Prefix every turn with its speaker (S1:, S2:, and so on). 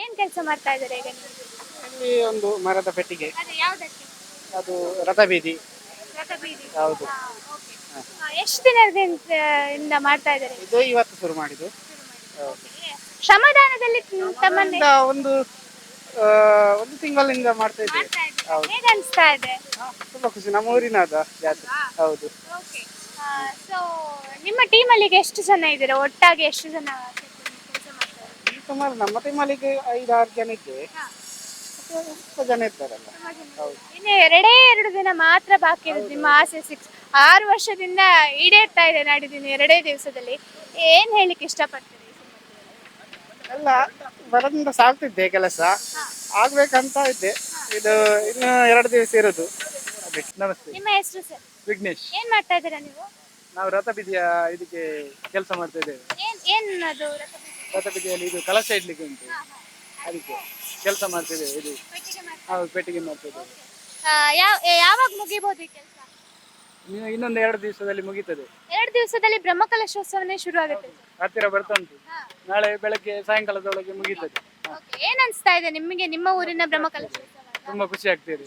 S1: ಏನ್ ಕೆಲಸ ಮಾಡ್ತಾ ಇದ್ದಾರೆ ಈಗ ನೀವು?
S2: ಇಲ್ಲಿ ಒಂದು ಮರದ ಪೆಟ್ಟಿಗೆ.
S1: ಅದೇ ಯಾವ್ದಕ್ಕೆ?
S2: ಅದು ರಥ
S1: ಬೀದಿ.
S2: ಹೌದು.
S1: ಹಾ, okay. ಹಾ, ಎಷ್ಟು ದಿನದಿಂದ ಇಂದ ಮಾಡ್ತಾ ಇದ್ದಾರೆ
S2: ಇದು ಇವತ್ತು ಶುರು ಮಾಡಿದ್ದು.
S1: ಶ್ರಮದಾನದಲ್ಲಿ ತಮ್ಮನ್ನ
S2: ಇಂದ ಒಂದು ಆ, ಒಂದು ತಿಂಗಳಿಂದ ಮಾಡ್ತಾ ಇದ್ದೀವಿ.
S1: ಮಾಡ್ತಾ ಇದ್ದೀರಾ?
S2: ಹೌದು.
S1: ಹೇಗೆ ಅನಿಸ್ತಾ ಇದೆ?
S2: ಹಾ, ತುಂಬಾ ಖುಷಿ. ನಮ್ಮ ಊರಿನದ ಜಾತ್ರೆ. ಹೌದು.
S1: ಸೊ ನಿಮ್ಮ ಟೀಮಲ್ಲಿ ಈಗ ಎಷ್ಟು ಜನ ಇದ್ದೀರಾ? ಒಟ್ಟಾಗಿ ಎಷ್ಟು ಜನ?
S2: ಸುಮಾರು ನಮ್ಮ ಟೀಮಲ್ಲಿಗೆ ಐದಾರು ಜನ ಜನಕ್ಕೆ ಸ್ವಲ್ಪ ಜನ ಇದ್ದಾರಲ್ಲ. ಹೌದು.
S1: ಇನ್ನು ಎರಡೇ ಎರಡು ದಿನ ಮಾತ್ರ ಬಾಕಿ ಇರುತ್ತೆ ನಿಮ್ಮ ಆಸೆ ಸಿಕ್ಸ್ ಆರು ವರ್ಷದಿಂದ ಈಡೇರ್ತಾ ಇದೆ ನಾಡಿದ್ದೀನಿ ಎರಡೇ ದಿವಸದಲ್ಲಿ. ಏನ್ ಹೇಳಿಕ್ಕೆ ಇಷ್ಟಪಡ್ತೀರಿ?
S2: ಎಲ್ಲ ಬರದಿಂದ ಸಾಗ್ತಿದ್ದೆ ಕೆಲಸ. ಆಗ್ಬೇಕಂತ ಇದ್ದೆ. ಇದು ಇನ್ನು ಎರಡು ದಿವಸ ಇರೋದು. ಅದೇ ನಮಸ್ತೆ.
S1: ನಿಮ್ಮ ಹೆಸರು ಸರ್?
S2: ವಿಘ್ನೇಶ್.
S1: ಏನ್ ಮಾಡ್ತಾ ಇದ್ದೀರಾ ನೀವು?
S2: ನಾವು ರಥಬೀದಿಯ ಇದಕ್ಕೆ ಕೆಲಸ ಮಾಡ್ತಾ ಇದ್ದೇವೆ.
S1: ಏನ್ ಏನ್ ಅದು ರಥಬೀದಿ?
S2: ರಥಬೀದಿಯಲ್ಲಿ ಇದು ಕಲಶ ಇಡ್ಲಿಕ್ಕೆ ಉಂಟು. ಅದಕ್ಕೆ ಕೆಲಸ ಮಾಡ್ತಿದ್ದೇವೆ ಇದು ಹೌದು ಪೆಟ್ಟಿಗೆ ಮಾಡ್ತಾ
S1: ಯಾವ- ಯಾವಾಗ ಮುಗಿಬಹುದು ಈ ಕೆಲಸ?
S2: ಇನ್ನು ಇನ್ನೊಂದು ಎರಡು ದಿವಸದಲ್ಲಿ ಮುಗೀತದೆ.
S1: ಎರಡು ದಿವಸದಲ್ಲಿ ಬ್ರಹ್ಮಕಲಶೋತ್ಸವನೇ ಶುರು ಆಗುತ್ತೆ
S2: ಹತ್ತಿರ ಬರ್ತಾ ಉಂಟು. ನಾಳೆ ಬೆಳಗ್ಗೆ ಸಾಯಂಕಾಲದೊಳಗೆ ಮುಗೀತದೆ.
S1: ಏನ್ ಅನ್ಸ್ತಾ ಇದೆ ನಿಮಗೆ ನಿಮ್ಮ ಊರಿನ ಬ್ರಹ್ಮಕಲಶೋತ್ಸವ
S2: ತುಂಬಾ ಖುಷಿ ಆಗ್ತಿದೆ.